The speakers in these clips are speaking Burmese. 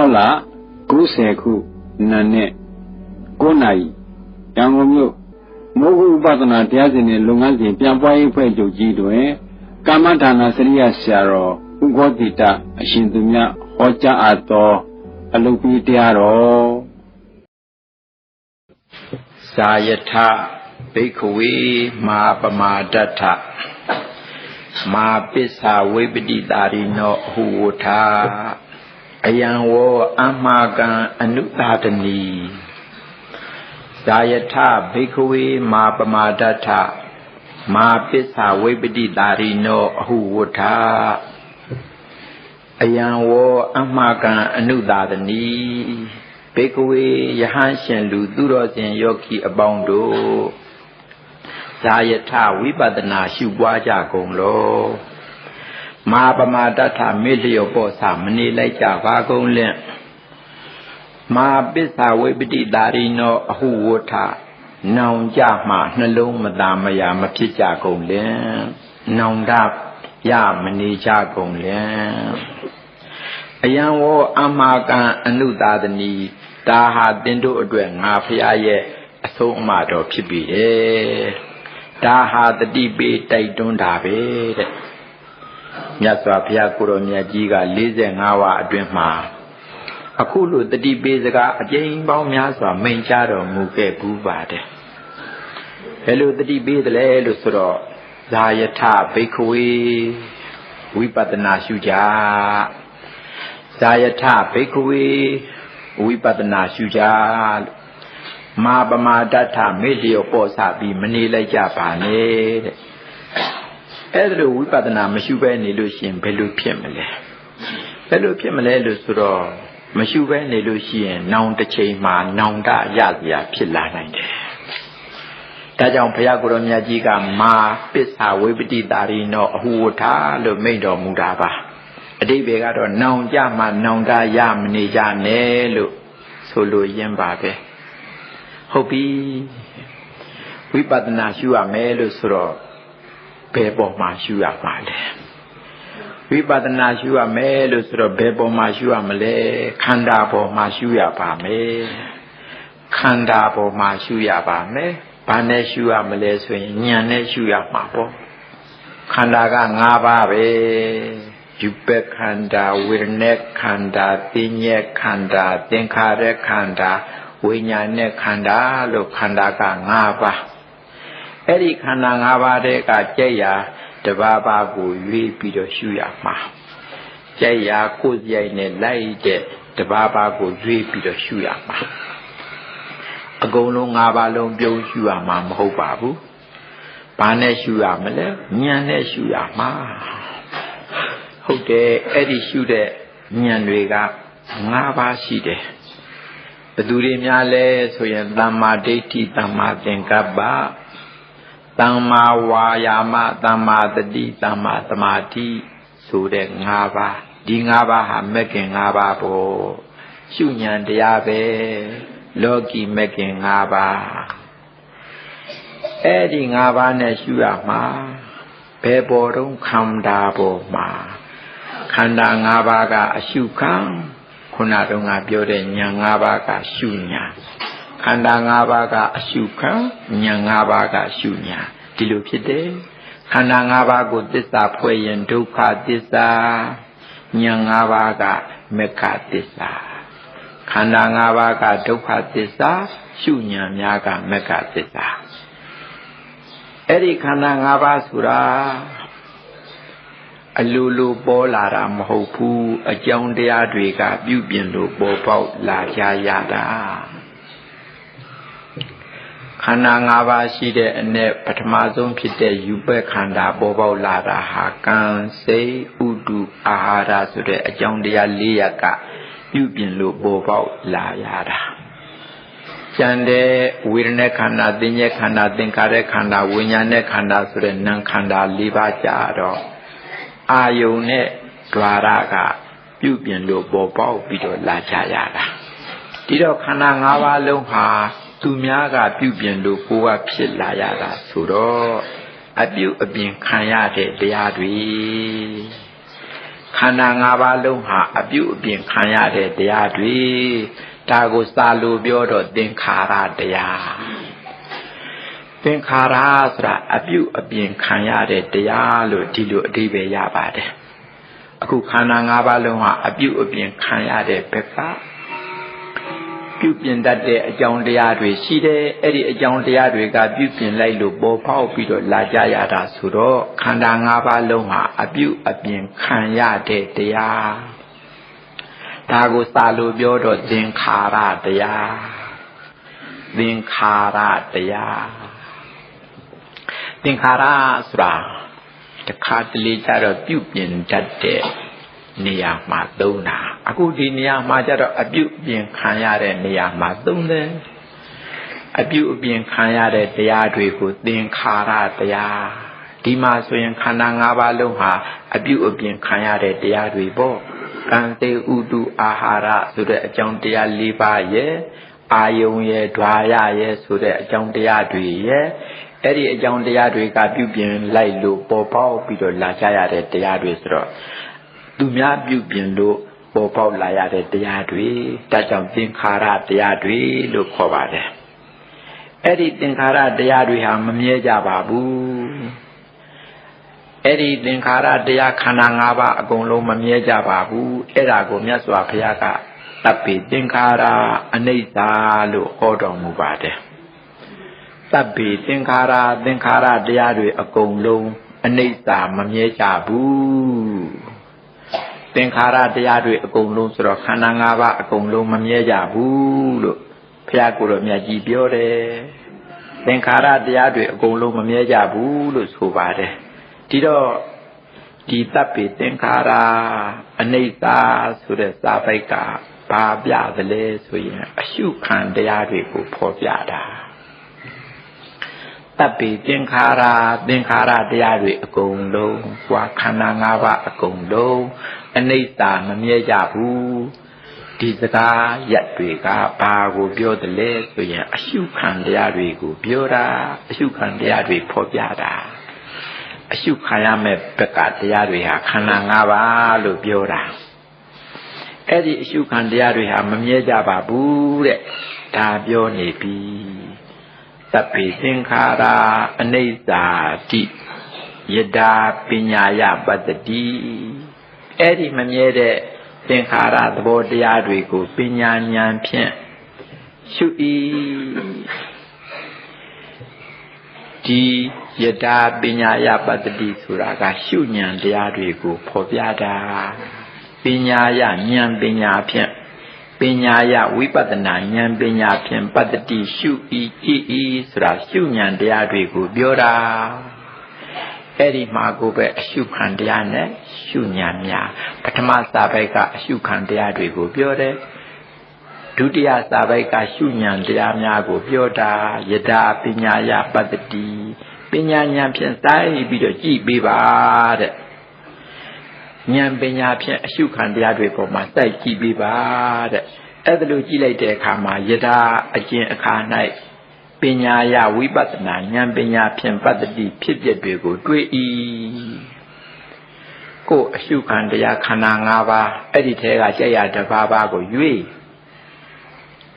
6လ90ခုနာနဲ့9နာရီရန်ကုန်မြို့မိုးကုဥပဒနာတရားစဉ်နဲ့လုပ်ငန်းစဉ်ပြန်ပွားရေးဖွဲ့ချုပ်ကြီးတွင်ကာမဌာနစရိယဆရာတော်ဥက္ကောတိတအရှင်သူမြတ်ဟောကြားအပ်သောအလုပ်ပြီးတရားတော်သာယထဘိက္ခဝေမာပမာဒတ္ထမာပစ္ဆာဝိပတိတာရိနောအဟုဝထာ အယံဝောအမ္မာကံအနုသာတနီသာယထဘိက္ခဝေမာပမာဒတ္ထမာပစ္ဆာဝိပတိတာရိနောအဟုဝထာအယံဝောအမ္မာကံအနုသာတနီဘေကဝေယဟန်ရှင်လူသူတော်စင်ယောဂီအပေါင်းတို့ဇာယထဝိပဿနာရှုပွားကြကုန်လော မဟာပမာတထမေလျောပောသမနေလိုက်ကြပါကုန်လင့်မာပစ္စာဝိပတိတာရိနောအဟုဝထနောင်ကြမှနှလုံးမသာမယာမဖြစ်ကြကုန်လင့်နောင်တရမနေကြကုန်လင့်အယံဝောအမကံအနုသာသနီဒါဟာတင်တို့အတွက်ငါဖရာရဲ့အဆုံးအမတော်ဖြစ်ပြီတဲ့ဒါဟာတတိပေးတိုက်တွန်းတာပဲတဲ့ မြတ်စွာဘုရားကိုရောမြတ်ကြီးက45ဝအတွင်းမှာအခုလိုတတိပေးစကားအကျဉ်းပေါင်းများစွာမိန်ကြားတော်မူခဲ့ဘူးပါတယ်ဘယ်လိုတတိပေးတယ်လဲလို့ဆိုတော့ဇာယထဘိက္ခဝေဝိပဿနာရှုကြဇာယထဘိက္ခဝေဝိပဿနာရှုကြလို့မာပမာဒဋ္ဌမေ့လျော်ပေါ်စပြီးမနေလိုက်ကြပါနဲ့တဲ့ အဲ့ဒါလိုဝိပဿနာမရှုဘဲနေလို့ရှိရင်ဘယ်လိုဖြစ်မလဲဘယ်လိုဖြစ်မလဲလို့ဆိုတော့မရှုဘဲနေလို့ရှိရင် နောင်တစ်ချိန်မှာနောင်တရစရာဖြစ်လာနိုင်တယ်ဒါကြောင့်ဘုရားကိုယ်တော်မြတ်ကြီးကမာပစ္စာဝိပတိတာရိနောအဟုဝထာလို့မိန့်တော်မူတာပါအတိပ္ပယ်ကတော့နောင်ကြမှာနောင်တရမနေကြနဲ့လို့ဆိုလိုရင်းပါပဲဟုတ်ပြီဝိပဿနာရှုရမယ်လို့ဆိုတော့ ဘယ်ပေါ်မှာရှုရမှာလဲဝိပဿနာရှုရမယ်လို့ဆိုတော့ဘယ်ပေါ်မှာရှုရမလဲခန္ဓာပေါ်မှာရှုရပါမယ်ခန္ဓာပေါ်မှာရှုရပါမယ်ဘာနဲ့ရှုရမလဲဆိုရင်ဉာဏ်နဲ့ရှုရမှာပေါ့ခန္ဓာက၅ပါးပဲယူပခန္ဓာဝေဒနာခန္ဓာသိဉ္ဇခန္ဓာသင်္ခါရခန္ဓာဝိညာဉ်နဲ့ခန္ဓာလို့ခန္ဓာက၅ပါး အဲ့ဒီခန္ဓာ၅ပါးတဲ့ကကြက်ရာတဘာဘာကိုရွေးပြီးတော့ရှုရမှာကြက်ရာကိုယ်ကြိုက်နဲ့လိုက်တဲ့တဘာဘာကိုရွေးပြီးတော့ရှုရမှာအကုန်လုံး၅ပါးလုံးပြုံးရှုရမှာမဟုတ်ပါဘူးဘာနဲ့ရှုရမလဲဉာဏ်နဲ့ရှုရမှာဟုတ်တယ်အဲ့ဒီရှုတဲ့ဉာဏ်တွေက၅ပါးရှိတယ်ဘသူတွေများလဲဆိုရင်သမ္မာဒိဋ္ဌိသမ္မာသင်္ကပ္ပ သမ္မာဝါယာမသမ္မာတတိသမ္မာသမာဓိဆိုတဲ့၅ပါးဒီ၅ပါးဟာမက္ကင်၅ပါးပေါ့ရှုဉဏ်တရားပဲလောကီမက္ကင်၅ပါးအဲ့ဒီ၅ပါးနဲ့ရှုရမှာဘယ်ပေါ်တော့ခန္ဓာပေါ်မှာခန္ဓာ၅ပါးကအရှုခံခုနတုန်းကပြောတဲ့ဉာဏ်၅ပါးကရှုညာ ခန္ဓာ၅ပါးကအရှုခံဉာဏ်၅ပါးကရှုညာဒီလိုဖြစ်တယ်ခန္ဓာ၅ပါးကိုသစ္စာဖွဲ့ရင်ဒုက္ခသစ္စာဉာဏ်၅ပါးကမေခသစ္စာခန္ဓာ၅ပါးကဒုက္ခသစ္စာရှုဉာဏ်များကမေခသစ္စာအဲ့ဒီခန္ဓာ၅ပါးဆိုတာအလိုလိုပေါ်လာတာမဟုတ်ဘူးအကြောင်းတရားတွေက ပြုပြင်လို့ပေါ်ပေါက်လာကြရတာ ခန္ဓာ၅ပါးရှိတဲ့အ ਨੇ ပထမဆုံးဖြစ်တဲ့ယူပက်ခန္ဓာပေါ်ပေါက်လာတာဟာကံစိတ်ဥတုအာဟာရဆိုတဲ့အကြောင်းတရား၄ရပ်ကပြုပြင်လို့ပေါ်ပေါက်လာရတာကျန်တဲ့ဝေဒနာခန္ဓာသင်္ညေခန္ဓာသင်္ခါရခန္ဓာဝိညာဉ်နဲ့ခန္ဓာဆိုတဲ့နာမ်ခန္ဓာ၄ပါးကြတော့အာယုန်နဲ့ द्वार ကပြုပြင်လို့ပေါ်ပေါက်ပြီးတော့လာကြရတာဒီတော့ခန္ဓာ၅ပါးလုံးဟာ သူများကပြုပြင်လို့ကိုယ်ကဖြစ်လာရတာဆိုတော့အပြုတ်အပြင်ခံရတဲ့တရားတွေခန္ဓာ၅ပါးလုံးဟာအပြုအပြင်ခံရတဲ့တရားတွေဒါကိုစာလိုပြောတော့သင်္ခါရတရားသင်္ခါရဆိုတာအပြုအပြင်ခံရတဲ့တရားလို့ဒီလိုအဓိပ္ပာယ်ရပါတယ်အခုခန္ဓာ၅ပါးလုံးဟာအပြုအပြင်ခံရတဲ့ဘက်က ပြုပြင်တတ်တဲ့အကြောင်းတရားတွေရှိတယ်အဲ့ဒီအကြောင်းတရားတွေကပြုပြင်လိုက်လို့ပေါ်ပေါက်ပြီးတော့လာကြရတာဆိုတော့ခန္ဓာ၅ပါးလုံးဟာအပြုအပြင်ခံရတဲ့တရားဒါကိုစာလို့ပြောတော့သင်္ခါရတရားသင်္ခါရတရားသင်္ခါရဆိုတာတခါတလေကျတော့ပြုပြင်တတ်တဲ့ နေရာမှာသုံးတာအခုဒီနေရာမှာကျတော့အပြုအပြင်ခံရတဲ့နေရာမှာသုံးတယ်အပြုအပြင်ခံရတဲ့တရားတွေကိုသင်္ခါရတရားဒီမှာဆိုရင်ခန္ဓာ၅ပါးလုံးဟာအပြုအပြင်ခံရတဲ့တရားတွေပေါ့ကံတေဥတုအာဟာရဆိုတဲ့အကြောင်းတရား၄ပါးရဲ့အာယုံရဲ့ဓွာရရဲ့ဆိုတဲ့အကြောင်းတရားတွေရဲ့အဲ့ဒီအကြောင်းတရားတွေကပြုပြင်လိုက်လို့ပေါ်ပေါက်ပြီးတော့လာကြရတဲ့တရားတွေဆိုတော့ သူများပြုပြင်လို့ပေါ်ပေါက်လာရတဲ့တရားတွေဒါကြောင့်သင်္ခါရတရားတွေလို့ခေါ်ပါတယ်အဲ့ဒီသင်္ခါရတရားတွေဟာမမြဲကြပါဘူးအဲ့ဒီသင်္ခါရတရားခန္ဓာ၅ပါးအကုန်လုံးမမြဲကြပါဘူးအဲ့ဒါကိုမြတ်စွာဘုရားကတပ်ပြီးသင်္ခါရအနိစ္စလို့ဟောတော်မူပါတယ်တပ်ပြီးသင်္ခါရသင်္ခါရတရားတွေအကုန်လုံးအနိစ္စမမြဲကြဘူး သင်္ခါရတရားတွေအကုန်လုံးဆိုတော့ခန္ဓာ၅ပါးအကုန်လုံးမမြဲကြဘူးလို့ဘုရားကိုယ်တော်မြတ်ကြီးပြောတယ်သင်္ခါရတရားတွေအကုန်လုံးမမြဲကြဘူးလို့ဆိုပါတယ်ဒီတော့ဒီတပ်ပေသင်္ခါရအနိစ္စဆိုတဲ့စာပိုက်ကဘာပြသလဲဆိုရင်အရှုခံတရားတွေကိုဖော်ပြတာတပ်ပေသင်္ခါရသင်္ခါရတရားတွေအကုန်လုံးဟွာခန္ဓာ၅ပါးအကုန်လုံး အနိစ္စမမြဲကြဘူးဒီစကားရက်တွေကဘာကိုပြောတယ်လဲဆိုရင်အရှုခံတရားတွေကိုပြောတာအရှုခံတရားတွေဖော်ပြတာအရှုခံရမဲ့ဘက်ကတရားတွေဟာခန္ဓာ၅ပါးလို့ပြောတာအဲ့ဒီအရှုခံတရားတွေဟာမမြဲကြပါဘူးတဲ့ဒါပြောနေပြီသဗ္ဗေသင်္ခါရအနိစ္စတိယတာပညာယပတ္တိ အဲ့ဒီမမြဲတဲ့သင်္ခါရသဘောတရားတွေကိုပညာဉာဏ်ဖြင့်ရှု၏ဒီယတာပညာယပတ္တိဆိုတာကရှုဉဏ်တရားတွေကိုဖော်ပြတာပညာယဉာဏ်ပညာဖြင့်ပညာယဝိပဿနာဉာဏ်ပညာဖြင့်ပတ္တိရှုဤကြည်ဤဆိုတာရှုဉဏ်တရားတွေကိုပြောတာ အဲ့ဒီမှာကိုပဲအရှုခံတရားနဲ့ရှုဉဏ်များပထမစာပိုက်ကအရှုခံတရားတွေကိုပြောတယ်ဒုတိယစာပိုက်ကရှုဉဏ်တရားများကိုပြောတာယတာပညာယပတ္တိပညာဉာဏ်ဖြင့်စိုက်ပြီးတော့ကြည်ပေးပါတဲ့ဉာဏ်ပညာဖြင့်အရှုခံတရားတွေပေါ်မှာစိုက်ကြည့်ပေးပါတဲ့အဲ့ဒါလိုကြည့်လိုက်တဲ့အခါမှာယတာအကျင့်အခါ၌ ပညာယဝိပဿနာဉာဏ်ပညာဖြင့်ပတ္တိဖြစ်ပျက်တွေကိုတွေ့၏ကိုအရှုခံတရားခန္ဓာ၅ပါးအဲ့ဒီထဲကကြက်ရတပါးပါးကိုရွေး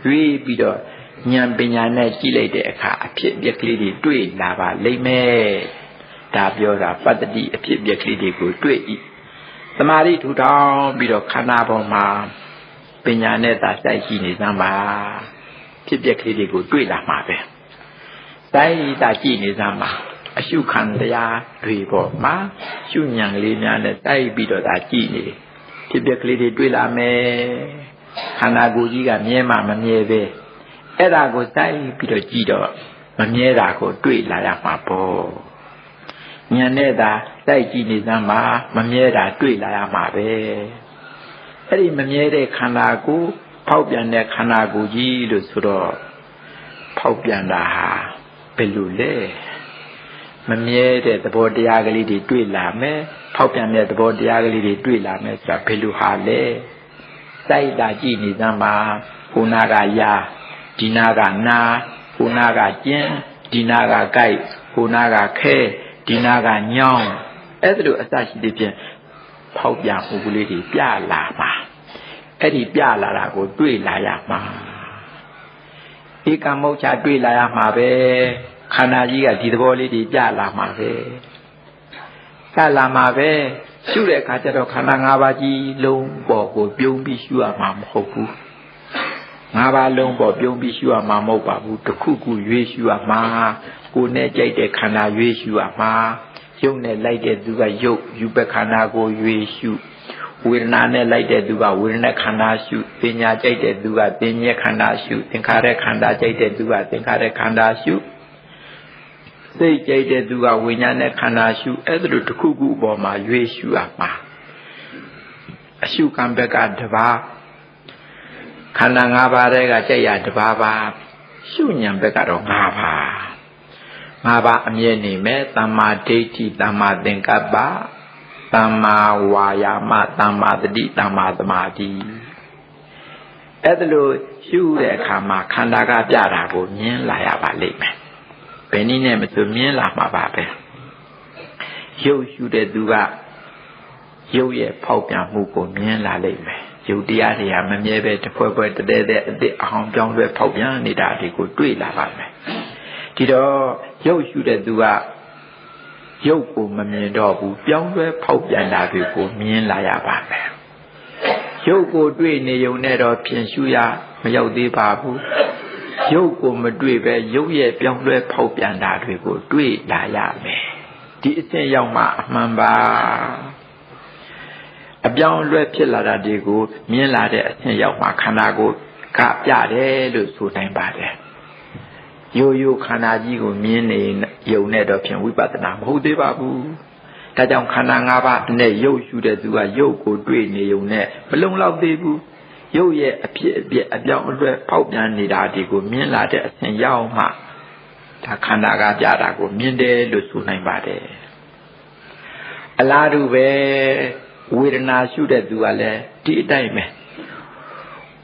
ရွေးပြီးတော့ဉာဏ်ပညာနဲ့ကြည့်လိုက်တဲ့အခါအဖြစ်ပြက်ကလေးတွေတွေ့လာပါလိမ့်မယ်ဒါပြောတာပတ္တိအဖြစ်ပြက်ကလေးတွေကိုတွေ့၏သမာဓိထူထောင်ပြီးတော့ခန္ဓာပေါ်မှာပညာနဲ့သာစိုက်ကြည့်နေစမ်းပါဖြစ်ပြက်ကလေးတွေကိုတွေ့လာမှာပဲ စိုက်တာကြည့်နေစမ်းပါအရှုခံတရားတွေပေါ်မှာရှုညံလေးများနဲ့တိုက်ပြီးတော့ဒါကြည့်နေဖြစ်ပြက်ကလေးတွေတွေ့လာမယ်ခန္ဓာကိုယ်ကြီးကမြဲမှမမြဲပဲအဲ့ဒါကိုတိုက်ပြီးတော့ကြည့်တော့မမြဲတာကိုတွေ့လာရမှာပေါ့ဉာဏ်နဲ့သာတိုက်ကြည့်နေစမ်းပါမမြဲတာတွေ့လာရမှာပဲအဲ့ဒီမမြဲတဲ့ခန္ဓာကိုဖောက်ပြန်တဲ့ခန္ဓာကိုယ်ကြီးလို့ဆိုတော့ဖောက်ပြန်တာဟာ ဘယ်လိုလဲမမြဲတဲ့သဘောတရားကလေးတွေတွေ့လာမယ်ဖောက်ပြန်တဲ့သဘောတရားကလေးတွေတွေ့လာမယ်ဆိုတာဘယ်လိုဟာလဲစိုက်တာကြည့်နေစမ်းပါခုနာကယာဒီနာကနာခုနာကကျင်းဒီနာကကြိုက်ခုနာကခဲဒီနာကညောင်းအဲ့ဒါလိုအစရှိတဲ့ဖြင့်ဖောက်ပြန်မှုကလေးတွေပြလာမှာအဲ့ဒီပြလာတာကိုတွေ့လာရမှာ ဧကမုတ်ချတွေ့လာရမှာပဲခန္ဓာကြီးကဒီသဘောလေးတွေပြလာမှာပဲပြလာမှာပဲရှုတဲ့အခါကျတော့ခန္ဓာ၅ပါးကြီးလုံးပေါ်ကိုပြုံးပြီးရှုရမှာမဟုတ်ဘူးငါးပါးလုံးပေါ်ပြုံးပြီးရှုရမှာမဟုတ်ပါဘူးတစ်ခုခုရွေးရှုရမှာကိုယ်နဲ့ကြိုက်တဲ့ခန္ဓာရွေးရှုရမှာရုပ်နဲ့လိုက်တဲ့သူကရုပ်ယူပခန္ဓာကိုရွေးရှု ဝေဒနာနဲ့လိုက်တဲ့သူကဝေဒနာခန္ဓာရှုပညာကြိုက်တဲ့သူကပညာခန္ဓာရှုသင်္ခါရခန္ဓာကြိုက်တဲ့သူကသင်္ခါရခန္ဓာရှုစိတ်ကြိုက်တဲ့သူကဝိညာဉ်နဲ့ခန္ဓာရှုအဲ့ဒါလိုတစ်ခုခုအပေါ်မှာရွေးရှုရမှာအရှုကံဘက်ကတပါးခန္ဓာ၅ပါးတည်းကကြိုက်ရတပါးပါရှုဉဏ်ဘက်ကတော့၅ပါး၅ပါးအမြဲနေမယ်သမ္မာဒိဋ္ဌိသမ္မာသင်္ကပ္ပ သမ္မာဝါယာမသမ္မာတတိသမ္မာသမာဓိအဲ့ဒါလို့ရှုတဲ့အခါမှာခန္ဓာကပြတာကိုမြင်လာရပါလိမ့်မယ်ဘယ်နည်းနဲ့မဆိုမြင်လာမှာပါပဲရုပ်ရှုတဲ့သူကရုပ်ရဲ့ဖောက်ပြန်မှုကိုမြင်လာလိမ့်မယ်ရုပ်တရားတွေကမမြဲပဲတစ်ဖွဲဖွဲတတဲတဲ့အစ်အအောင်ပြောင်းလဲဖောက်ပြန်နေတာဒီကိုတွေ့လာပါမယ်ဒီတော့ရုပ်ရှုတဲ့သူက ရုပ်ကိုမမြင်တော့ဘူးပြောင်းလဲဖောက်ပြန်တာတွေကိုမြင်လာရပါမယ်ရုပ်ကိုတွေ့နေုံနဲ့တော့ဖြင်ရှုရမရောက်သေးပါဘူးရုပ်ကိုမတွေ့ပဲရုပ်ရဲ့ပြောင်းလဲဖောက်ပြန်တာတွေကိုတွေ့လာရမယ်ဒီအစ်ရောက်မှအမှန်ပါအပြောင်းအလဲဖြစ်လာတာတွေကိုမြင်လာတဲ့အဆင့်ရောက်မှခန္ဓာကိုယ်ကပြတယ်လို့ဆိုနိုင်ပါတယ် ရိုးရိုးခန္ဓာကြီးကိုမြင်နေယုံနဲ့တော့ဖြင့်ဝိပဿနာမဟုတ်သေးပါဘူးဒါကြောင့်ခန္ဓာ၅ပါးနဲ့ရုပ်ရှုတဲ့သူကရုပ်ကိုတွေ့နေယုံနဲ့မလုံလောက်သေးဘူးရုပ်ရဲ့အဖြစ်အပျက်အပြောင်းအလဲဖောက်ပြန်နေတာဒီကိုမြင်လာတဲ့အဆင့်ရောက်မှဒါခန္ဓာကပြတာကိုမြင်တယ်လို့ဆိုနိုင်ပါတယ်အလားတူပဲဝေဒနာရှုတဲ့သူကလည်းဒီအတိုင်းပဲ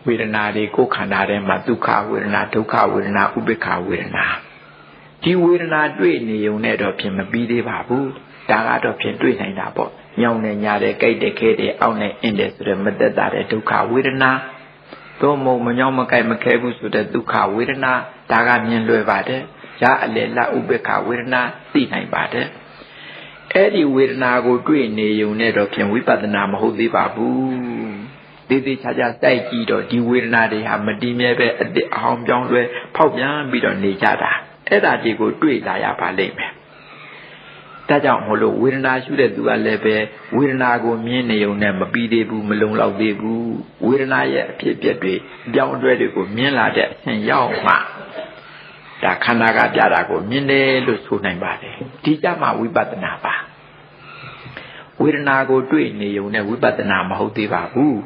ဝေဒနာတွေကိုယ်ခန္ဓာထဲမှာဒုက္ခဝေဒနာဒုက္ခဝေဒနာဥပိ္ပခဝေဒနာဒီဝေဒနာတွေ့နေုံနဲ့တော့ဖြင့်မပြီးသေးပါဘူးဒါကတော့ဖြင့်တွေ့နိုင်တာပေါ့ညောင်းနေညာတယ်ကြိုက်တယ်ခဲတယ်အောက်နဲ့အင်းတယ်ဆိုတဲ့မသက်တာတဲ့ဒုက္ခဝေဒနာသို့မဟုတ်မညောင်းမကြိုက်မခဲဘူးဆိုတဲ့ဒုက္ခဝေဒနာဒါကမြင်လွယ်ပါတယ်ရအလေလဥပိ္ပခဝေဒနာသိနိုင်ပါတယ်အဲ့ဒီဝေဒနာကိုတွေ့နေုံနဲ့တော့ဖြင့်ဝိပဿနာမဟုတ်သေးပါဘူး သေးသေးချာချာတိုက်ကြည့်တော့ဒီဝေဒနာတွေဟာမတည်မြဲပဲအစ်စ်အောင်ပြောင်းလဲဖောက်ပြန်ပြီးတော့နေကြတာအဲ့ဒါဒီကိုတွေ့လာရပါလိမ့်မယ်ဒါကြောင့်မလို့ဝေဒနာရှုတဲ့သူကလည်းပဲဝေဒနာကိုမြင်နေုံနဲ့မပြီးသေးဘူးမလုံလောက်သေးဘူးဝေဒနာရဲ့အဖြစ်အပျက်တွေအပြောင်းအလဲတွေကိုမြင်လာတဲ့အဆင့်ရောက်မှဒါခန္ဓာကပြတာကိုမြင်တယ်လို့ဆိုနိုင်ပါတယ်ဒီကြမှာဝိပဿနာပါဝေဒနာကိုတွေ့နေုံနဲ့ဝိပဿနာမဟုတ်သေးပါဘူး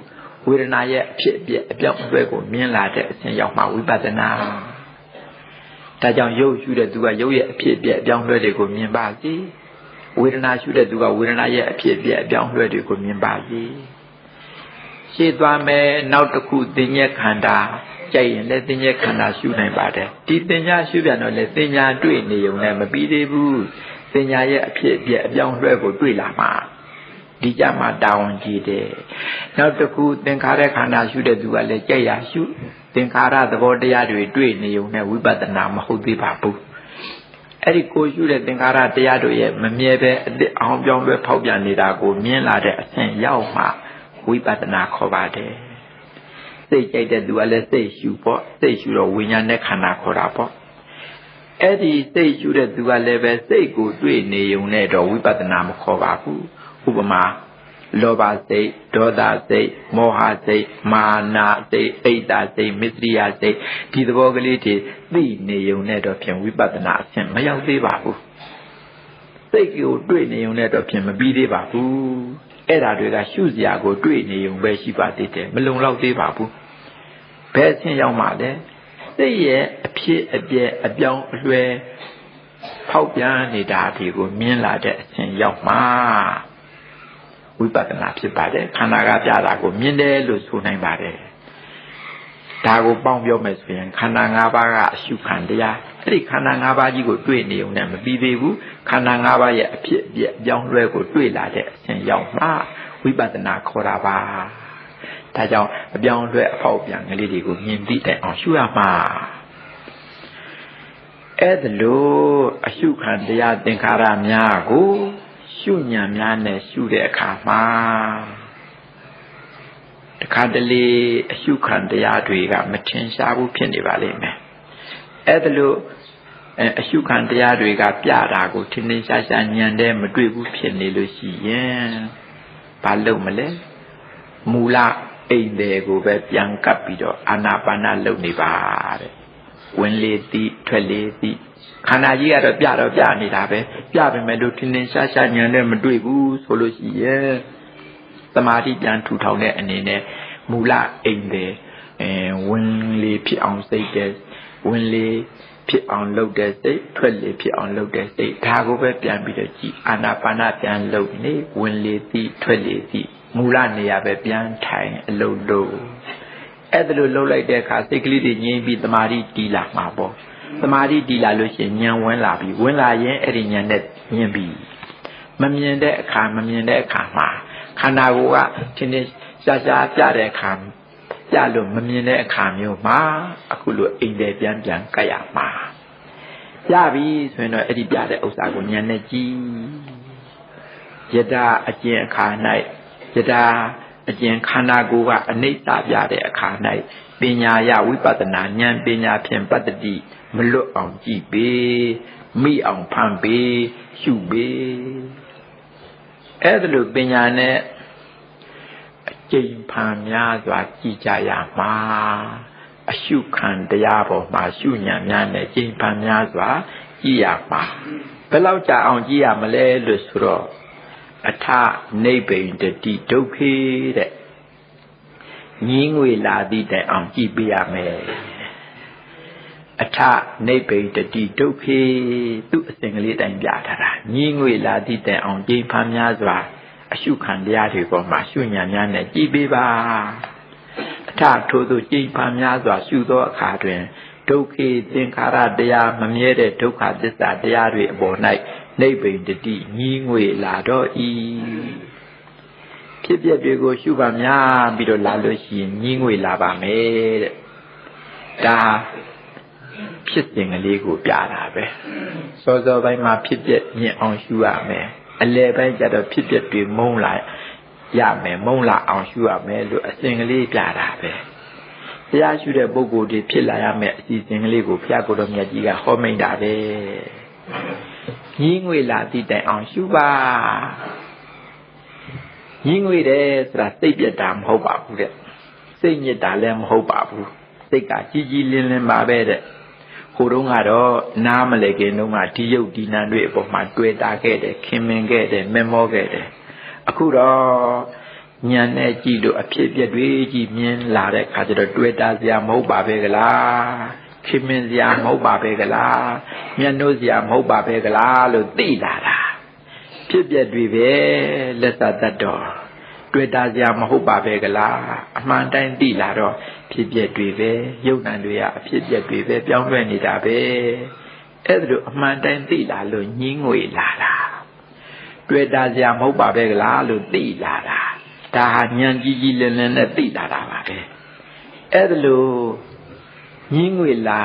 ဝေဒနာရဲ့အဖြစ်အပျက်အပြောင်းအလဲကိုမြင်လာတဲ့အဆင့်ရောက်မှဝိပဿနာဒါကြောင့်ရုပ်ရှုတဲ့သူကရုပ်ရဲ့အဖြစ်အပျက်အပြောင်းအလဲတွေကိုမြင်ပါစေဝေဒနာရှုတဲ့သူကဝေဒနာရဲ့အဖြစ်အပျက်အပြောင်းအလဲတွေကိုမြင်ပါစေရှေ့သွားမယ်နောက်တစ်ခုသင်ញက်ခန္ဓာကြိုက်ရင်လည်းသင်ញက်ခန္ဓာရှုနိုင်ပါတယ်ဒီသင်ညာရှုပြန်တော့လည်းသင်ညာတွေ့နေုံနဲ့မပြီးသေးဘူးသင်ညာရဲ့အဖြစ်အပျက်အပြောင်းအလဲကိုတွေ့လာမှာ ဒီကြမှာတာဝန်ကြီးတယ်နောက်တစ်ခုသင်္ခါရခန္ဓာရှုတဲ့သူကလည်းကြိုက်ရရှုသင်္ခါရသဘောတရားတွေတွေ့နေုံနဲ့ဝိပဿနာမဟုတ်သေးပါဘူးအဲ့ဒီကိုရှုတဲ့သင်္ခါရတရားတို့ရဲ့မမြဲပဲအစ်စ်အောင်ပြောင်းလဲဖောက်ပြန်နေတာကိုမြင်လာတဲ့အဆင့်ရောက်မှဝိပဿနာခေါ်ပါတယ်စိတ်ကြိုက်တဲ့သူကလည်းစိတ်ရှုပေါ့စိတ်ရှုတော့ဝိညာဉ်နဲ့ခန္ဓာခေါ်တာပေါ့အဲ့ဒီစိတ်ရှုတဲ့သူကလည်းပဲစိတ်ကိုတွေ့နေုံနဲ့တော့ဝိပဿနာမခေါ်ပါဘူး ဥပမာလောဘစိတ်ဒေါသစိတ်မောဟစိတ်မာနာစိတ်အိတ်တာစိတ်မစ္စရိယစိတ်ဒီသဘောကလေးတွေသိနေုံနဲ့တော့ဖြင့်ဝိပဿနာအဆင့်မရောက်သေးပါဘူးစိတ်ကိုတွေ့နေုံနဲ့တော့ဖြင့်မပြီးသေးပါဘူးအဲ့ဓာတွေကရှုစရာကိုတွေ့နေုံပဲရှိပါသေးတယ်မလုံလောက်သေးပါဘူးဘယ်အဆင့်ရောက်မှလဲစိတ်ရဲ့အဖြစ်အပျက်အပြောင်းအလဲဖောက်ပြန်နေတာဒီကိုမြင်လာတဲ့အဆင့်ရောက်မှ ဝိပဿနာဖြစ်ပါတယ်ခန္ဓာကပြတာကိုမြင်တယ်လို့ဆိုနိုင်ပါတယ်ဒါကိုပေါင်းပြောမယ်ဆိုရင်ခန္ဓာ၅ပါးကအရှုခံတရားအဲ့ဒီခန္ဓာ၅ပါးကြီးကိုတွေ့နေုံနဲ့မပြီးသေးဘူးခန္ဓာ၅ပါးရဲ့အဖြစ်အပျက်အကြောင်းလွဲကိုတွေ့လာတဲ့အဆင့်ရောက်မှဝဝိပဿနာခေါ်တာပါဒါကြောင့်အပြောင်းအလဲအဖောက်ပြန်ကလေးတွေကိုမြင်သိတဲ့အောင်ရှုရမှာအဲ့ဒါလို့အရှုခံတရားသင်္ခါရများကို ရှုညံများနဲ့ရှုတဲ့အခါမှာတခါတလေအရှုခံတရားတွေကမထင်ရှားဘူးဖြစ်နေပါလိမ့်မယ်အဲ့ဒါလို့အရှုခံတရားတွေကပြတာကိုထင်ထင်ရှားရှားညံတဲ့မတွေ့ဘူးဖြစ်နေလို့ရှိရင်ဘာလုပ်မလဲမူလအိမ်တယ်ကိုပဲပြန်ကပ်ပြီးတော့အာနာပါနလုပ်နေပါတဲ့ ဝင်လေတိထွက်လေတိခန္ဓာကြီးကတော့ပြတော့ပြနေတာပဲပြပေမဲ့လို့ထင်းထင်းရှားရှားညံနဲ့မတွေ့ဘူးဆိုလို့ရှိရဲ့သမာဓိပြန်ထူထောင်တဲ့အနေနဲ့မူလအိမ်တယ်အဲဝင်လေဖြစ်အောင်စိတ်တဲ့ဝင်လေဖြစ်အောင်လုပ်တဲ့စိတ်ထွက်လေဖြစ်အောင်လုပ်တဲ့စိတ်ဒါကိုပဲပြန်ပြီးတော့ကြည်အာနာပါနပြန်လုပ်နေဝင်လေတိထွက်လေတိမူလနေရာပဲပြန်ထိုင်အလုပ်လုပ် အဲ့ဒါလိုလှုပ်လိုက်တဲ့အခါစိတ်ကလေးတွေငြိမ်းပြီးတမာတိတီးလာမှာပေါ့တမာတိတီးလာလို့ရှိရင်ဉာဏ်ဝင်လာပြီဝင်လာရင်အဲ့ဒီဉာဏ်နဲ့မြင်ပြီမမြင်တဲ့အခါမမြင်တဲ့အခါမှာခန္ဓာကိုယ်ကထင်းထင်းရှားရှားပြတဲ့အခါပြလို့မမြင်တဲ့အခါမျိုးမှာအခုလိုအိမ်တယ်ပြန်ပြန်ကြက်ရမှာပြပြီဆိုရင်တော့အဲ့ဒီပြတဲ့ဥစ္စာကိုဉာဏ်နဲ့ကြည့်ယတာအကျင့်အခါ၌ယတာ အကျင့်ခန္ဓာကိုယ်ကအနိစ္စပြတဲ့အခါ၌ပညာယဝိပဿနာဉာဏ်ပညာဖြင့်ပတ္တိမလွတ်အောင်ကြည့်ပေမိအောင်ဖန်ပေရှုပေအဲ့ဒါလိုပညာနဲ့အကျင့်ဖန်များစွာကြည်ကြရမှာအရှုခံတရားပေါ်မှာရှုညံများနဲ့ကျင့်ဖန်များစွာကြည်ရမှာဘယ်လောက်ကြာအောင်ကြည်ရမလဲလို့ဆိုတော့ အထနိဗ္ဗိန်တတိဒုက္ခေတဲ့ငင်းငွေလာသည့်တိုင်အောင်ကြည်ပြရမယ်အထနိဗ္ဗိန်တတိဒုက္ခေသူ့အစဉ်ကလေးတိုင်ပြထားတာငင်းငွေလာသည့်တိုင်အောင်ကြည်ဖမ်းများစွာအရှုခံတရားတွေပေါ်မှာရှုညာများနဲ့ကြည်ပေးပါအထထို့သို့ကြည်ဖမ်းများစွာရှုသောအခါတွင်ဒုက္ခေသင်္ခါရတရားမမြဲတဲ့ဒုက္ခသစ္စာတရားတွေအပေါ်၌ နိဗ္ဗိန်တတိညီးငွေလာတော့ဤဖြစ်ပျက်တွေကိုရှုပါများပြီးတော့လာလို့ရှိရင်ညီးငွေလာပါမယ်တဲ့ဒါဖြစ်စဉ်ကလေးကိုပြတာပဲစောစောပိုင်းမှာဖြစ်ပျက်မြင်အောင်ရှုရမယ်အလယ်ပိုင်းကျတော့ဖြစ်ပျက်တွေမုံလာရမယ်မုံလာအောင်ရှုရမယ်လို့အစဉ်ကလေးပြတာပဲတရားရှုတဲ့ပုဂ္ဂိုလ်တွေဖြစ်လာရမယ်အစီအစဉ်ကလေးကိုဘုရားကိုယ်တော်မြတ်ကြီးကဟောမိန်တာပဲ ကြီးငွေလာသည့်တိုင်အောင်ရှုပါကြီးငွေတယ်ဆိုတာစိတ်ပြက်တာမဟုတ်ပါဘူးတဲ့စိတ်ညစ်တာလည်းမဟုတ်ပါဘူးစိတ်ကကြီးကြီးလင်းလင်းပါပဲတဲ့ဟိုတုန်းကတော့နားမလဲခင်တုန်းကဒီယုတ်ဒီနံတွေအပေါ်မှာတွေ့တာခဲ့တယ်ခင်မင်ခဲ့တယ်မမောခဲ့တယ်အခုတော့ညံနဲ့ကြည့်လို့အဖြစ်ပြက်တွေကြည့်မြင်လာတဲ့ခါကျတော့တွေ့တာစရာမဟုတ်ပါပဲကလား ခင်မင်စရာမဟုတ်ပါပဲကလားမျက်နှိုးစရာမဟုတ်ပါပဲကလားလို့သိလာတာဖြစ်ပြက်တွေပဲလက်သတတ်တော်တွေ့တာစရာမဟုတ်ပါပဲကလားအမှန်တိုင်းသိလာတော့ဖြစ်ပြက်တွေပဲယုံ nant တွေကအဖြစ်ပြက်တွေပဲပြောင်းလဲနေတာပဲအဲ့ဒါလို့အမှန်တိုင်းသိလာလို့ညင်းငွေလာတာတွေ့တာစရာမဟုတ်ပါပဲကလားလို့သိလာတာဒါဟာဉာဏ်ကြီးကြီးလင်းလင်းနဲ့သိလာတာပါပဲအဲ့ဒါလို့ ညင်းငွေလာ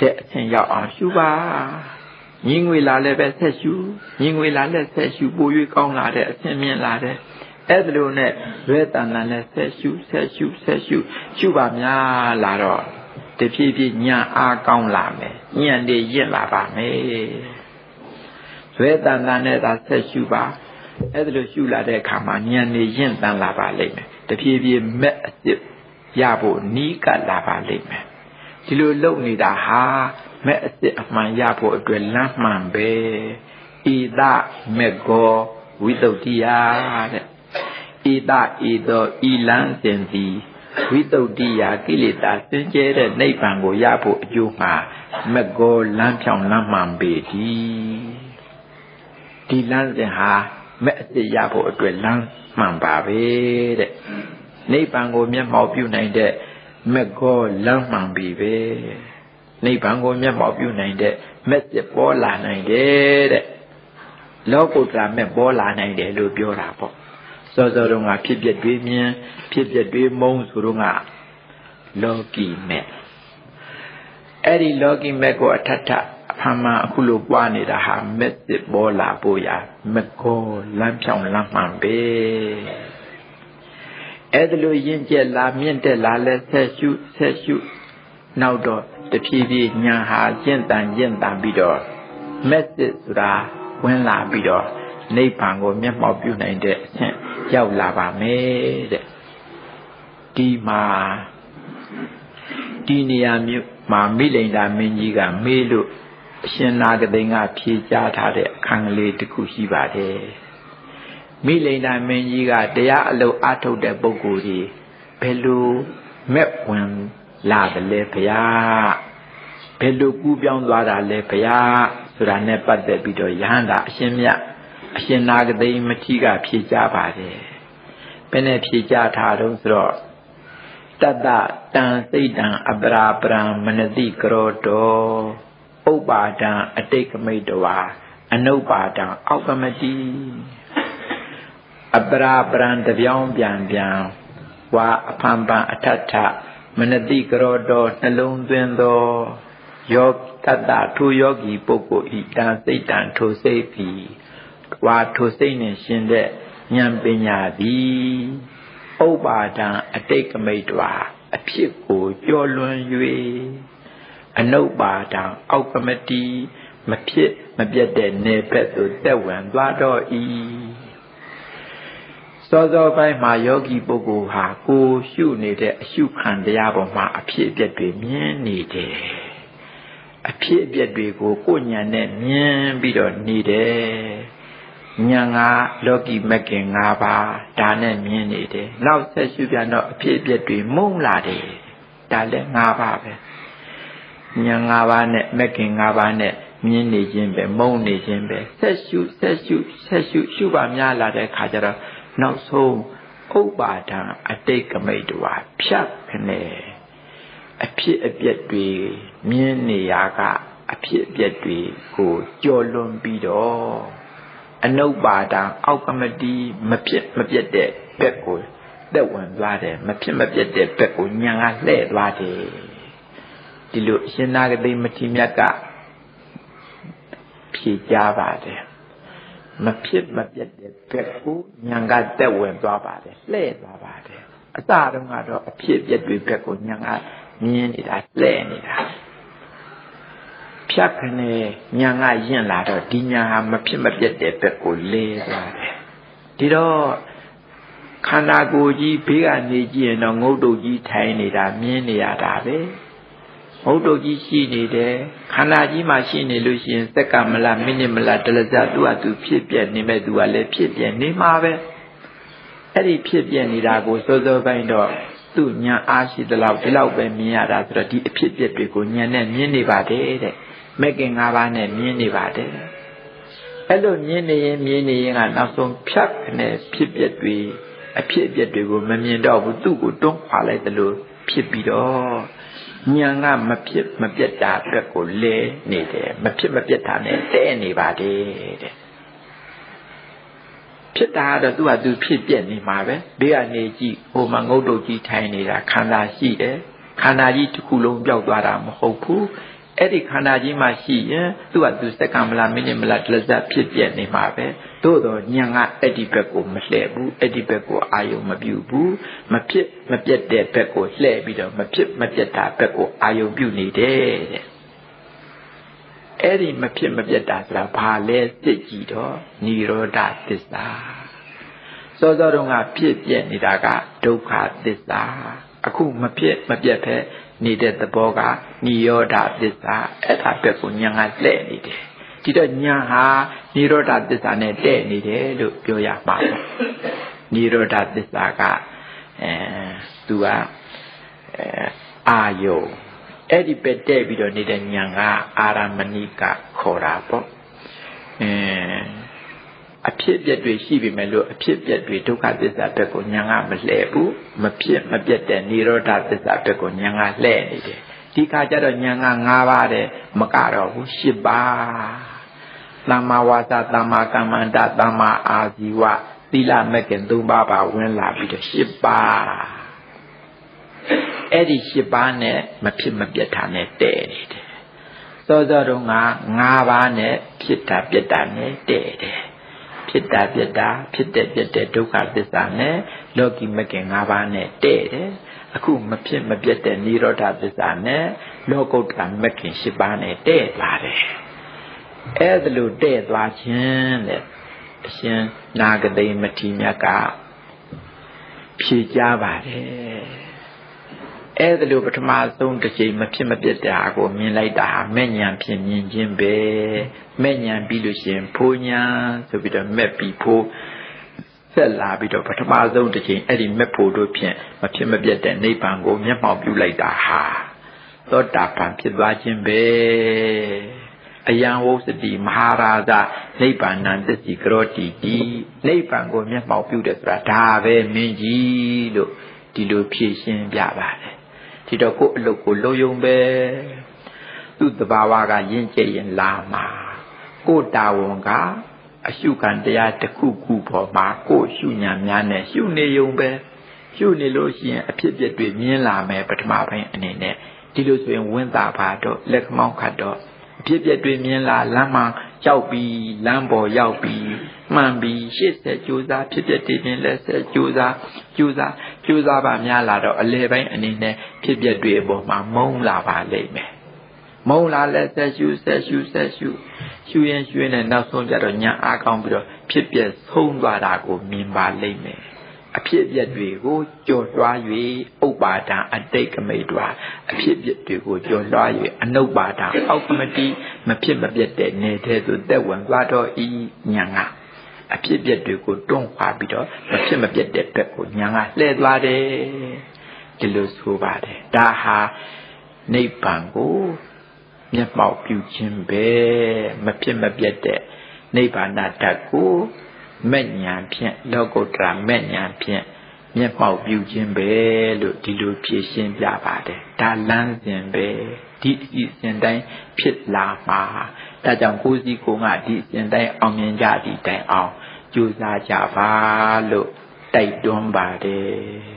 တဲ့အဆင့်ရောက်အောင်ရှုပါညင်းငွေလာလည်းပဲဆက်ရှုညင်းငွေလာလည်းဆက်ရှုပို၍ကောင်းလာတဲ့အဆင့်မြင့်လာတဲ့အဲ့ဒါလို့နဲ့ရွဲတန်တန်လည်းဆက်ရှုဆက်ရှုဆက်ရှုရှုပါများလာတော့တဖြည်းဖြည်းညံအားကောင်းလာမယ်ညံတွေရင့်လာပါမယ်ရွဲတန်တန်နဲ့သာဆက်ရှုပါအဲ့ဒါလို့ရှုလာတဲ့အခါမှာညံနေရင့်တန်လာပါလိမ့်မယ်တဖြည်းဖြည်းမက်အစ်စ်ရဖို့နီးကပ်လာပါလိမ့်မယ် ဒီလိုလုပ်နေတာဟာမဲ့အစ်စ်အမှန်ရဖို့အတွက်လမ်းမှန်ပဲဣဒမေကောဝိတုဒ္ဓိယတဲ့ဣဒဣသောဤလန်းစဉ်သည်ဝိတုဒ္ဓိယကိလေသာစင်ကြဲတဲ့နိဗ္ဗာန်ကိုရဖို့အကျိုးမှာမကောလမ်းဖြောင်းလမ်းမှန်ပေသည်ဒီလမ်းစဉ်ဟာမဲ့အစ်စ်ရဖို့အတွက်လမ်းမှန်ပါပဲတဲ့နိဗ္ဗာန်ကိုမျက်မှောက်ပြုနိုင်တဲ့ မက်ကောလမ်းမှန်ပြီပဲနိဗ္ဗာန်ကိုမျက်မှောက်ပြုနိုင်တဲ့မက်စစ်ပေါ်လာနိုင်တယ်တဲ့လောကုတ္တရာမက်ပေါ်လာနိုင်တယ်လို့ပြောတာပေါ့စောစောတုန်းကဖြစ်ပျက်တွေမြင်ဖြစ်ပျက်တွေမုံဆိုတော့ကလောကီမဲ့အဲ့ဒီလောကီမဲ့ကိုအထထအဖမ်းမှအခုလိုပွားနေတာဟာမက်စစ်ပေါ်လာဖို့ရမကောလမ်းဖြောင်းလမ်းမှန်ပဲ အဲ့ဒါလိုရင့်ကျက်လာမြင့်တက်လာလဲဆက်ရှုဆက်ရှုနောက်တော့တဖြည်းဖြည်းညာဟာကျင့်တန်ကျင့်တန်ပြီးတော့မက်စစ်ဆိုတာဝင်လာပြီးတော့နိဗ္ဗာန်ကိုမျက်မှောက်ပြုနိုင်တဲ့အဆင့်ရောက်လာပါမယ်တဲ့ဒီမှာဒီနေရာမြို့မှာမိလိန်တာမင်းကြီးကမေးလို့အရှင်နာဂသိန်းကဖြေကြားထားတဲ့အခန်းကလေးတစ်ခုရှိပါတယ် မိလိန်တာမင်းကြီးကတရားအလုပ်အထုတ်တဲ့ပုဂ္ဂိုလ်ကြီးဘယ်လိုမဲ့ဝင်လာတယ်လဲဗျာဘယ်လိုကူးပြောင်းသွားတာလဲဗျာဆိုတာနဲ့ပတ်သက်ပြီးတော့ယဟန္တာအရှင်မြတ်အရှင်နာဂသိမတိကဖြေကြပါတယ်ဘယ်နဲ့ဖြေကြထားတော့ဆိုတော့တတ္တတံစိတ်တံအပရာပရံမနတိကရောတောဥပပါဒံအတိတ်ကမိတဝါအနုပါဒံအောက်ကမတိ အပရာပရံတပြောင်းပြန်ပြန်ဝါအဖန်ပန်အထထမနတိကရောတောနှလုံးသွင်းသောယောတတ္တထိုယောဂီပုဂ္ဂိုလ်ဤတံစိတ်တံထိုစိတ်သည်ဝါထိုစိတ်နှင့်ရှင်တဲ့ဉာဏ်ပညာသည်ဥပပါဒံအတိတ်ကမိတ်တွာအဖြစ်ကိုကြော်လွန်၍အနုပါဒံအောက်ကမတိမဖြစ်မပြတ်တဲ့နေဘက်သို့တက်ဝင်သွားတော့ဤ စောစောပိုင်းမှာယောဂီပုဂ္ဂိုလ်ဟာကိုရှုနေတဲ့အရှုခံတရားပေါ်မှာအဖြစ်အပျက်တွေမြင်နေတယ်အဖြစ်အပျက်တွေကိုကိုယ်ဉာဏ်နဲ့မြင်ပြီးတော့နေတယ်ဉာဏ်ကလောကီမကင်၅ပါးဒါနဲ့မြင်နေတယ်နောက်ဆက်ရှုပြန်တော့အဖြစ်အပျက်တွေမုံလာတယ်ဒါလည်း၅ပါးပဲဉာဏ်၅ပါးနဲ့မကင်၅ပါးနဲ့မြင်နေခြင်းပဲမုံနေခြင်းပဲဆက်ရှုဆက်ရှုဆက်ရှုရှုပါများလာတဲ့ခါကျတော့ နောက်ဆုံးဥပ္ပါဒံအတိတ်ကမိတ်တဝါဖြတ်ခနဲ့အဖြစ်အပျက်တွေမြင်နေရကအဖြစ်အပျက်တွေကိုကြော်လွန်ပြီးတော့အနုပါဒံအောက်ကမတီမဖြစ်မပြတ်တဲ့ဘက်ကိုသက်ဝင်သွားတယ်မဖြစ်မပြတ်တဲ့ဘက်ကိုညံကလှဲ့သွားတယ်ဒီလိုအရှင်နာဂတိမတိမြတ်ကဖြေကြပါတယ် မဖြစ်မပြတ်တဲ့ဘက်ကိုညံကတက်ဝင်သွားပါတယ်လှဲ့သွားပါတယ်အစတုန်းကတော့အဖြစ်ပြက်တွေဘက်ကိုညံကမြင်နေတာလှဲ့နေတာဖြတ်ခနဲ့ညံကယင့်လာတော့ဒီညံဟာမဖြစ်မပြတ်တဲ့ဘက်ကိုလဲသွားတယ်ဒီတော့ခန္ဓာကိုယ်ကြီးဘေးကနေကြည့်ရင်တော့ငုတ်တုတ်ကြီးထိုင်နေတာမြင်နေရတာပဲ ငုတ်တုတ်ကြီးရှိနေတယ်ခန္ဓာကြီးမှာရှိနေလို့ရှိရင်စက္ကမလမိနစ်မလတလဇသူ့ဟာသူဖြစ်ပြနေမဲ့သူကလည်းဖြစ်ပြနေမှာပဲအဲ့ဒီဖြစ်ပြနေတာကိုစောစောပိုင်းတော့သူ့ညာအားရှိသလောက်ဒီလောက်ပဲမြင်ရတာဆိုတော့ဒီအဖြစ်ပြက်တွေကိုညာနဲ့မြင်နေပါတယ်တဲ့မက်ကင်၅ပါးနဲ့မြင်နေပါတယ်အဲ့လိုမြင်နေရင်မြင်နေရင်ကနောက်ဆုံးဖြတ်နဲ့ဖြစ်ပြက်တွေအဖြစ်အပျက်တွေကိုမမြင်တော့ဘူးသူ့ကိုတွန်းခွာလိုက်တယ်လို့ဖြစ်ပြီးတော့ ဉာဏ်ကမဖြစ်မပြတ်တာအတွက်ကိုလဲနေတယ်မဖြစ်မပြတ်တာနဲ့တဲနေပါတယ်တဲ့ဖြစ်တာတော့သူ့ဟာသူဖြစ်ပြက်နေမှာပဲဘေးကနေကြည့်ဟိုမှာငုတ်တုတ်ကြီးထိုင်နေတာခန္ဓာရှိတယ်ခန္ဓာကြီးတစ်ခုလုံးပျောက်သွားတာမဟုတ်ဘူး အဲ့ဒီခန္ဓာကြီးမှရှိရင်သူ့ဟာသူစက္ကန့်မလားမိနစ်မလားတလဇတ်ဖြစ်ပြက်နေမှာပဲသို့တော့ညံကအဲ့ဒီဘက်ကိုမလှည့်ဘူးအဲ့ဒီဘက်ကိုအာယုံမပြုဘူးမဖြစ်မပြက်တဲ့ဘက်ကိုလှည့်ပြီးတော့မဖြစ်မပြက်တာဘက်ကိုအာယုံပြုနေတယ်တဲ့အဲ့ဒီမဖြစ်မပြက်တာဆိုတာဘာလဲသိကြည့်တော့និရောဓသစ္စာစောစောတုန်းကဖြစ်ပြက်နေတာကဒုက္ခသစ္စာအခုမဖြစ်မပြက်ဖဲ နေတဲ့သဘောကနိရောဓသစ္စာအဲ့ဒါပဲကိုညာကလက်နေတယ်ဒီတော့ညာဟာနိရောဓသစ္စာနဲ့တဲ့နေတယ်လို့ပြောရပါမယ်နိရောဓသစ္စာကအဲသူကအဲအာယုအဲ့ဒီပဲတဲ့ပြီးတော့နေတဲ့ညာကအာရမဏိကခေါ်တာပေါ့အဲ အဖြစ်ပြက်တွေရှိပြီမဲ့လို့အဖြစ်ပြက်တွေဒုက္ခသစ္စာဘက်ကိုညာကမလှည့်ဘူးမဖြစ်မပြတ်တဲ့និရောဓသစ္စာဘက်ကိုညာကလှည့်နေတယ်ဒီခါကျတော့ညာက၅ပါးတဲ့မကတော့ဘူး၈ပါးသမ္မာဝါစာသမ္မာကမ္မန္တသမ္မာအာဇီဝသီလမဲ့ခင်၃ပါးပါဝင်လာပြီးတော့၈ပါးအဲ့ဒီ၈ပါးနဲ့မဖြစ်မပြတ်တာနဲ့တည့်နေတယ်စောစောတုန်းက၅ပါးနဲ့ဖြစ်တာပြတ်တာနဲ့တည့်တယ် ဖြစ်တာပြတ်တာဖြစ်တဲ့ပြတ်တဲ့ဒုက္ခသစ္စာနဲ့လောကီမကင်၅ပါးနဲ့တဲ့တယ်အခုမဖြစ်မပြတ်တဲ့និရောဓသစ္စာနဲ့လောကုတ္တရာမကင်၈ပါးနဲ့တဲ့သွားတယ်အဲ့ဒါလို့တဲ့သွားခြင်းတဲ့အရှင်နာဂသိမတိမြတ်ကဖြေကြပါတယ် အဲ့ဒါလို့ပထမဆုံးတစ်ချိန်မဖြစ်မပြတ်တဲ့အကိုမြင်လိုက်တာဟာမဲ့ညာဖြစ်မြင်ခြင်းပဲမဲ့ညာပြီးလို့ရှိရင်ဖိုးညာဆိုပြီးတော့မဲ့ပြီးဖိုးဆက်လာပြီးတော့ပထမဆုံးတစ်ချိန်အဲ့ဒီမဲ့ဖို့တို့ဖြင့်မဖြစ်မပြတ်တဲ့နိဗ္ဗာန်ကိုမျက်မှောက်ပြုလိုက်တာဟာသောတာပန်ဖြစ်သွားခြင်းပဲအယံဝုစတိမဟာရာဇနိဗ္ဗာန်တစ္စီကရောတိတိနိဗ္ဗာန်ကိုမျက်မှောက်ပြုတယ်ဆိုတာဒါပဲမင်းကြီးလို့ဒီလိုဖြည့်ရှင်းပြပါတယ် ဒီတော့ကိုယ်အလုပ်ကိုလုံယုံပဲသူ့တဘာဝကယဉ်ကျေးရင်လာမှာကိုယ်တာဝန်ကအရှုခံတရားတစ်ခုခုပေါ်မှာကိုယ်ရှုညာများနဲ့ရှုနေုံပဲရှုနေလို့ရှိရင်အဖြစ်အပျက်တွေမြင်လာမယ်ပထမပိုင်းအနေနဲ့ဒီလိုဆိုရင်ဝင်တာပါတော့လက်ခမောင်းခတ်တော့အ ဖြစ်အပျက်တွေမြင်လာလမ်းမှာရောက်ပြီးလမ်းပေါ်ရောက်ပြီးမှန်ပြီးရှေ့ဆက်ကြိုးစားဖြစ်ပျက်တွေမြင်လက်ဆက်ကြိုးစားကြိုးစားကြိုးစားပါများလာတော့အလေပိုင်းအနေနဲ့ဖြစ်ပျက်တွေအပေါ်မှာမုန်းလာပါလိမ့်မယ်မုံလာလဲဆက်ရှုဆက်ရှုဆက်ရှုရှုရင်ရှုရင်လည်းနောက်ဆုံးကြတော့ညာအားကောင်းပြီးတော့ဖြစ်ပြဆုံးသွားတာကိုမြင်ပါလိမ့်မယ် အဖြစ်အပျက်တွေကိုကြော်လွှား၍ဥပ္ပါဒံအတိတ်ကမိတ်တွာအဖြစ်အပျက်တွေကိုကြော်လွှား၍အနုပ္ပါဒံအောက်ကမတိမဖြစ်မပြတ်တဲ့နေတဲ့သို့တက်ဝင်သွားတော့ဤညာကအဖြစ်အပျက်တွေကိုတွန်းခွာပြီးတော့မဖြစ်မပြတ်တဲ့ဘက်ကိုညာကလှည့်သွားတယ်ဒီလိုဆိုပါတယ်ဒါဟာနိဗ္ဗာန်ကိုမျက်မှောက်ပြုခြင်းပဲမဖြစ်မပြတ်တဲ့နိဗ္ဗာန်ဓာတ်ကို မဲ့ညာဖြင့်လောကုတ္တရာမဲ့ညာဖြင့်မျက်မှောက်ပြုခြင်းပဲလို့ဒီလိုဖြည့်ရှင်းပြပါတယ်ဒါလမ်းစဉ်ပဲဒီအစဉ်တိုင်းဖြစ်လာမှာဒါကြောင့်ကိုယ်စီကိုယ်ကဒီအစဉ်တိုင်းအောင်မြင်ကြသည့်တိုင်အောင်ကြိုးစားကြပါလို့တိုက်တွန်းပါတယ်